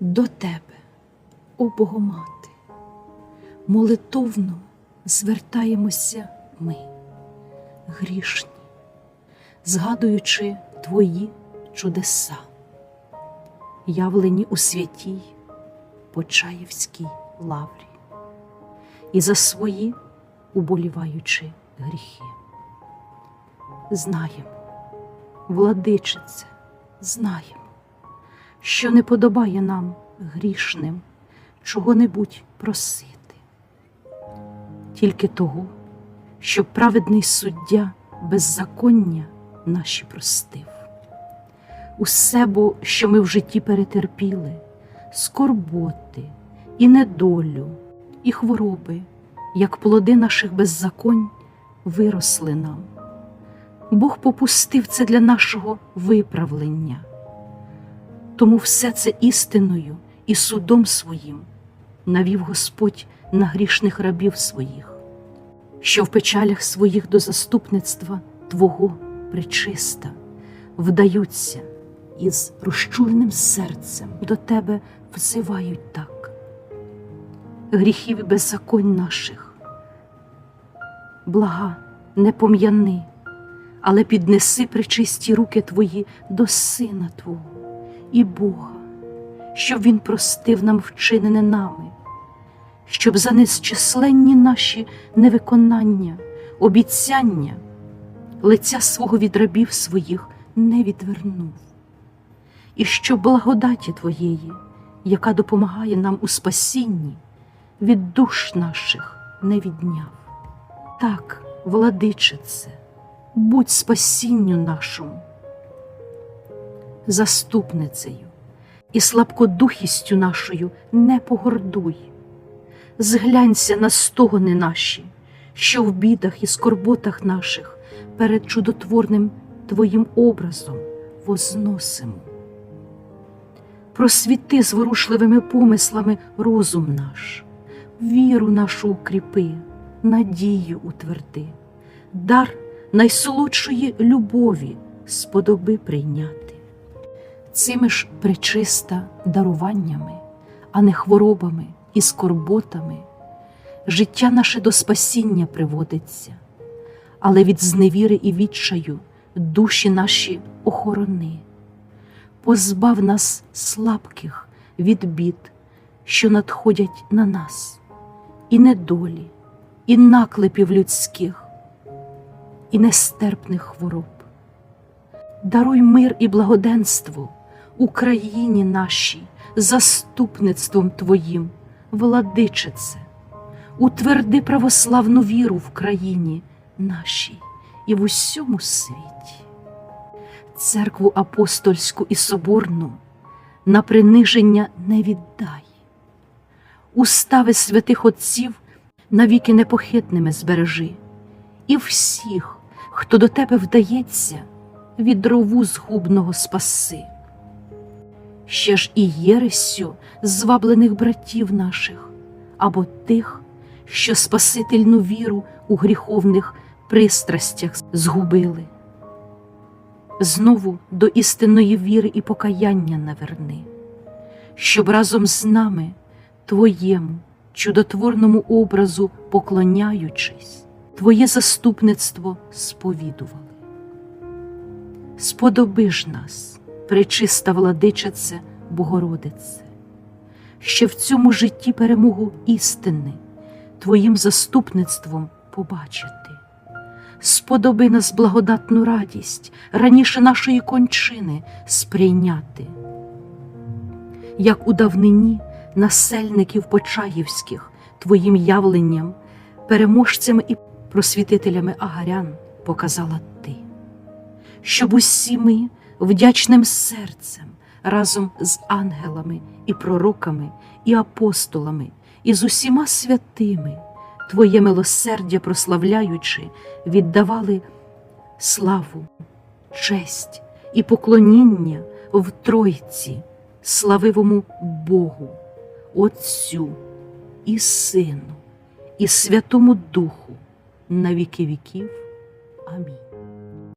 До тебе, о Богомати, молитовно звертаємося ми, грішні, згадуючи Твої чудеса, явлені у святій Почаївській лаврі, і за свої уболіваючи гріхи. Знаємо, владичице, знаємо, що не подобає нам грішним чого-небудь просити, тільки того, щоб праведний суддя беззаконня наші простив. Усе бо, що ми в житті перетерпіли, скорботи і недолю, і хвороби, як плоди наших беззаконь, виросли нам. Бог попустив це для нашого виправлення. Тому все це істиною і судом своїм навів Господь на грішних рабів своїх, що в печалях своїх до заступництва Твого причиста вдаються і з розчуленим серцем до Тебе взивають так. Гріхів і беззаконь наших, блага, не пом'яни, але піднеси причисті руки Твої до Сина Твого і Бога, щоб Він простив нам вчинене нами, щоб за незчисленні наші невиконання, обіцяння лиця свого від рабів своїх не відвернув, і щоб благодаті Твоєї, яка допомагає нам у спасінні, від душ наших не відняв. Так, владичице, будь спасінню нашому заступницею і слабкодухістю нашою не погордуй. Зглянься на стогони наші, що в бідах і скорботах наших перед чудотворним Твоїм образом возносимо. Просвіти зворушливими помислами розум наш, віру нашу укріпи, надію утверди, дар найсолодшої любові сподоби прийняти цими ж причиста даруваннями, а не хворобами і скорботами, життя наше до спасіння приводиться, але від зневіри і відчаю душі наші охорони, позбав нас слабких від бід, що надходять на нас, і недолі, і наклепів людських, і нестерпних хвороб. Даруй мир і благоденство Україні нашій, заступництвом Твоїм, владичице, утверди православну віру в країні нашій і в усьому світі, церкву апостольську і соборну на приниження не віддай, устави святих Отців навіки непохитними збережи, і всіх, хто до тебе вдається, від рову згубного спаси ще ж і єресю зваблених братів наших, або тих, що Спасительну віру у гріховних пристрастях згубили. Знову до істинної віри і покаяння наверни, щоб разом з нами Твоєму чудотворному образу поклоняючись, Твоє заступництво сповідували. Сподоби ж нас пречиста владичице Богородице, що в цьому житті перемогу істини Твоїм заступництвом побачити. Сподоби нас благодатну радість раніше нашої кончини сприйняти, як у давнині насельників Почаївських Твоїм явленням, переможцями і просвітителями агарян показала Ти, щоб усі ми вдячним серцем разом з ангелами і пророками, і апостолами, і з усіма святими, Твоє милосердя прославляючи, віддавали славу, честь і поклоніння в Тройці, славивому Богу, Отцю і Сину, і Святому Духу на віки віків. Амінь.